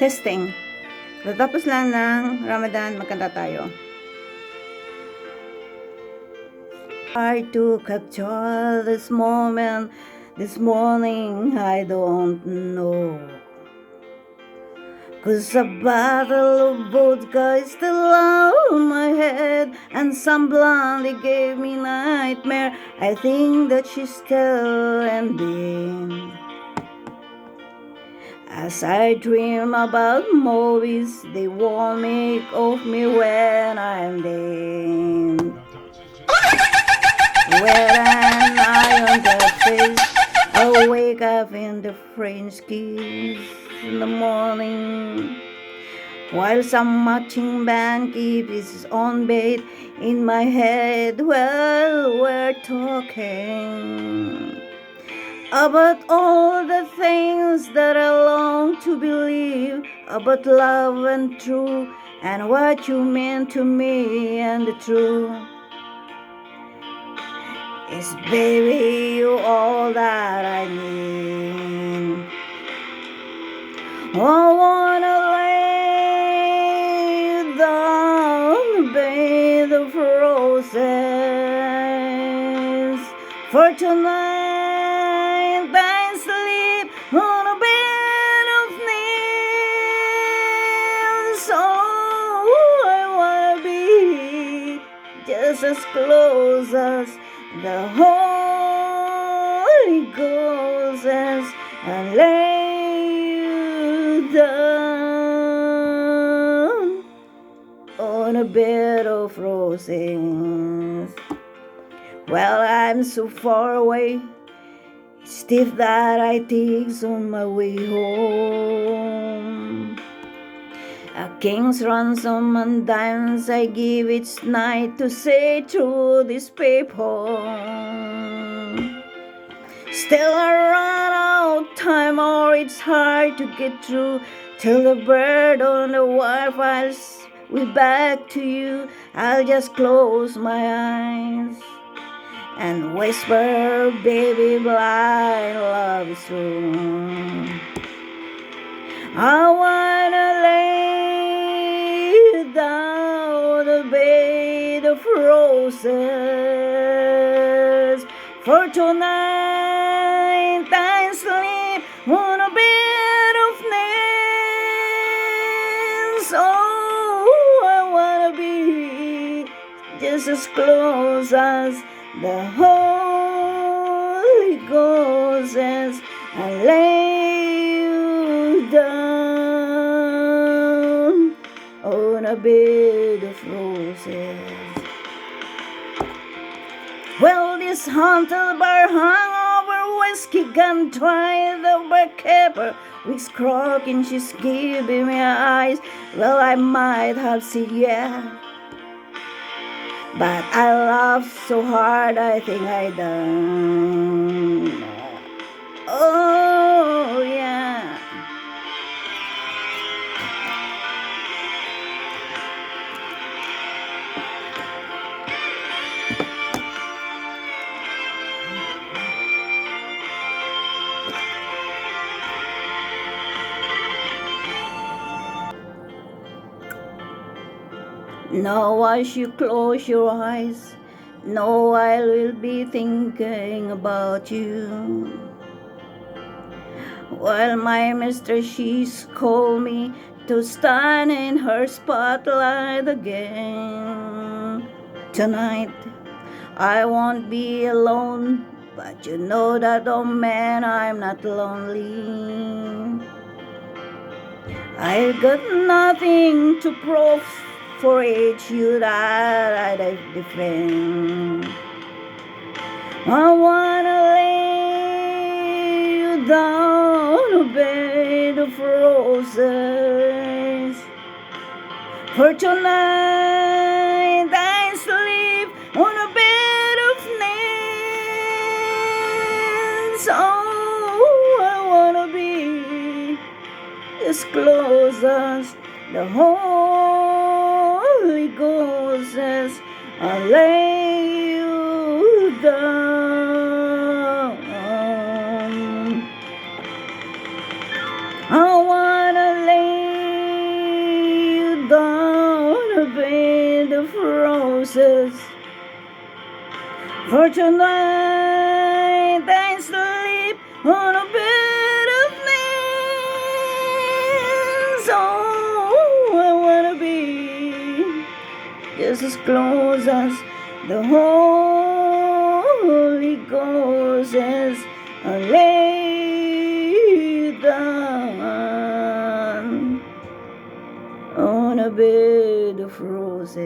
Testing. Tatapos lang ng Ramadan, magkanta tayo. Hard to capture this moment, this morning, I don't know. Cause a bottle of vodka is still on my head, and some blondie gave me nightmare. I think that she's still ending. As I dream about movies, they won't make of me when I'm dead. When I'm on their face, I'll wake up in the French kiss in the morning. While some marching band keeps its own beat in my head while we're talking about all the things that I long to believe about love and truth and what you mean to me and the truth is baby you all that I need. I wanna lay down the bed roses for tonight close as the Holy Ghost as I lay you down on a bed of roses. Well, I'm so far away, stiff that I takes on my way home. A king's ransom and dimes I give each night to say to this people. Still I run out time or it's hard to get through till the bird on the wire files we back to you. I'll just close my eyes and whisper, baby, blind love is true. I wanna lay down a bed of roses for tonight I sleep on a bed of nails. Oh, I wanna be just as close as the Holy Ghost as I lay bed of roses. Well, this haunted bar hung over whiskey gun, try the barkeeper with crock and she's giving me eyes. Well, I might have said yeah. But I laughed so hard, I think I done. Oh, yeah. Now as you close your eyes, know I will be thinking about you. While my mistress she's called me to stand in her spotlight again. Tonight I won't be alone, but you know that oh man I'm not lonely. I've got nothing to prove for each you that I defend. I wanna lay you down on a bed of roses. For tonight I sleep on a bed of nails. Oh, I wanna be as close as the Holy Ghost says, I lay you down. I wanna lay you down between the roses. For tonight I sleep on just as close as the Holy Ghost as I lay on a bed of roses.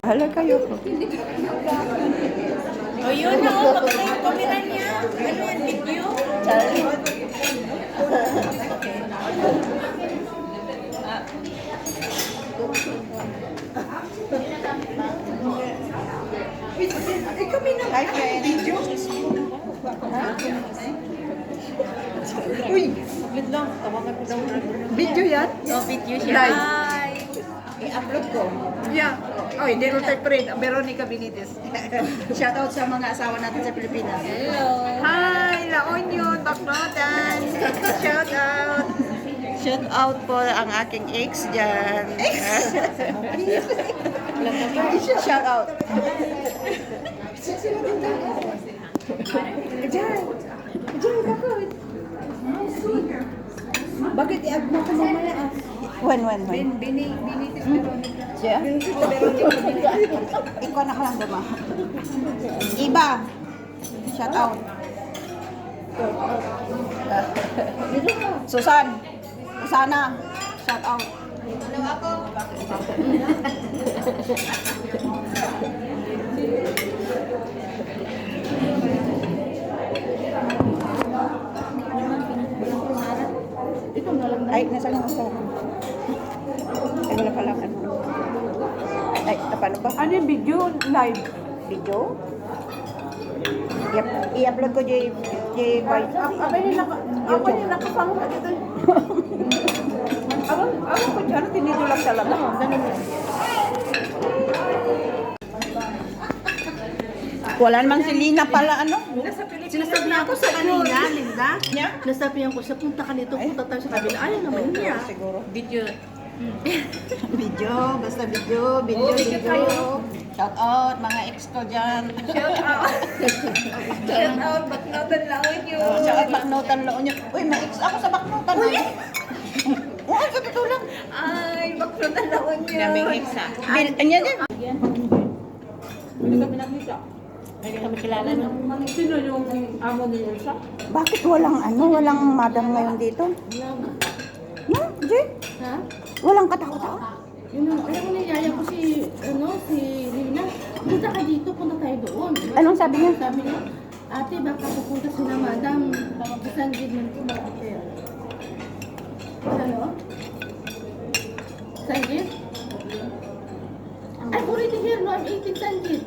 Hala kayo. O yun na, oh, pag yung camera niya. Ano yan, video? Kami na video. Uy, Wait lang, tawagan ko daw video yan? Oh, video siya. Live. Hi! I-upload ko. Yeah. Oy, di rin tayo friend, Veronica Benitez. Shoutout sa mga asawa natin sa Pilipinas. Hello! Hi, La Union, Baknotan. Shout out. Shout out po ang aking ex dyan. Ex? Shout out. Diyan. Diyan, bakit? Bakit i-add mo ko mamaya ah? Wan, wan, wan. Bini, binitis Veronica. Siya? Ikaw na ka lang dama. Iba. Shout out. Susan. Susana. Shout out. Ito na lang. Ay, nasa lang ako. Ay, wala pala ano. Ay, paano ba? Ano yung video? Live? Video? Yep. I-upload ko J, J, by, Ako yung naka... Ako yung nakasama ka dito. Ako, ako ko dyan, tinitulak talaga. Wala namang si Lina pala, ano? Sinasabi ako sa kanina, Linda. Nasabihan ko siya, punta ka nito, punta tayo sa kabila. Ayaw naman niya. Siguro. Video. Video, basta video, video, video. Shout out, mga ex ko dyan. Shout out. Shout out, baknotan lang yun. Oh, shout out, baknotan loon nyo. Uy, may ex ako sa baknotan. Uy! Oo, sa totoo lang. Ay, baknotan lang yun. Daming ex ha. Bil, anya din. Hindi kami nakita. Hindi kami kilala no? Sino yung amo ni Elsa? Bakit walang ano, walang madam ngayon dito? No, Jay? Ha? Walang katakot-takot? Yun ang, alam mo niyaya ko si, ano, si Lina. Punta ka dito, punta tayo doon. Anong sabi niya? Sabi niya, ate, baka pupunta si na madam. Isang gid man ko ba ate? Ano? Sanjit? Ay, already here, no? I'm 18 Sanjit.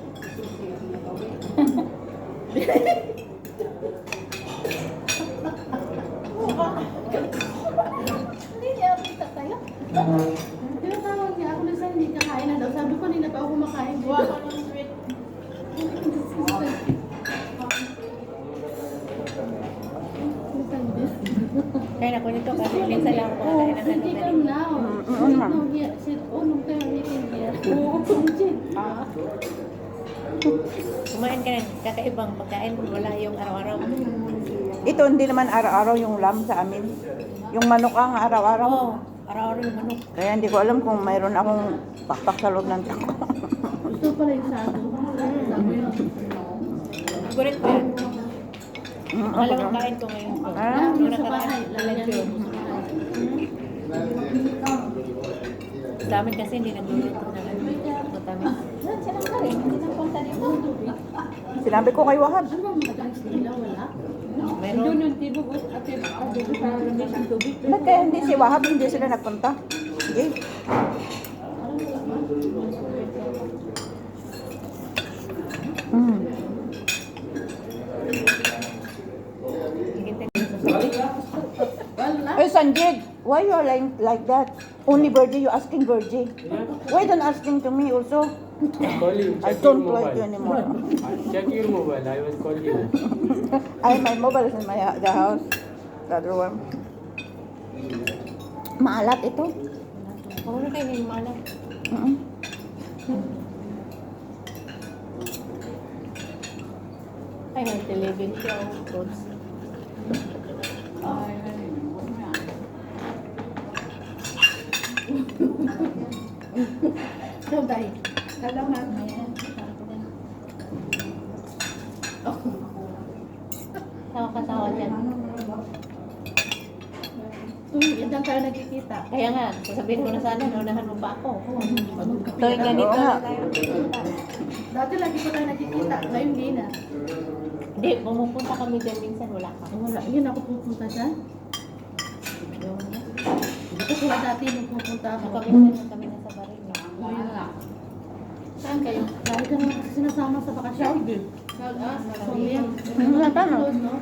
Hindi niya, kita tayo. Tinatawag niya ako na saan hindi kakain na daw. Sabi ko, hindi na pa ako kumakain. Buwa ko ng sweet. Kaya na ko nito kasi minsan lang ako Oh, kakain ng hindi ganito. come now. Mm, mm, ma'am. No, here. Sit, oh, nung tayo meeting here. Oo. Ah. Kumain ka na, kakaibang pagkain, wala yung araw-araw. Ito hindi naman araw-araw yung lamb sa amin. Yung manok ang araw-araw. Oo, araw-araw yung manok. Kaya hindi ko alam kung mayroon akong pakpak sa loob ng tiyan ko. Gusto pala yung sago. Yun. Gurit ko yan. Dalawang kain ko ngayon. Ah, yung nakaraan. Lalagyan ko. Mm. Dami kasi hindi nagluluto na lang. Matami. Sinabi ko kay Wahab. Meron. Ba't kaya hindi si Wahab, hindi sila nagpunta? Hindi. Okay. 100. Why you are like, like that? Only Virgie, you asking Virgie. Why don't asking to me also? I. I don't like you anymore. Check your mobile. I will call you. I my mobile is in my uh, the house. The other one. Maalat ito. Marunong kayo ng mana. Mm-mm. Ay, nag-11 siya. Oops. Ay, Sabay. Kalaman. Tawa-katawa dyan. Tuwing ilan tayo nagkikita. Kaya nga, sasabihin ko na sana, naunahan mo pa ako. Tuwing ganito. Dati lagi ko tayo nagkikita. Ngayon hindi na. Hindi, pumupunta kami dyan minsan, wala ka. Wala. Yun ako pupunta dyan. Ito kaya dati nung pupunta ako. kami barin. eh. Saan kayo? Dahil kami kasi sinasama sa bakasyon. Ah, Sa Saan? Saan? Saan?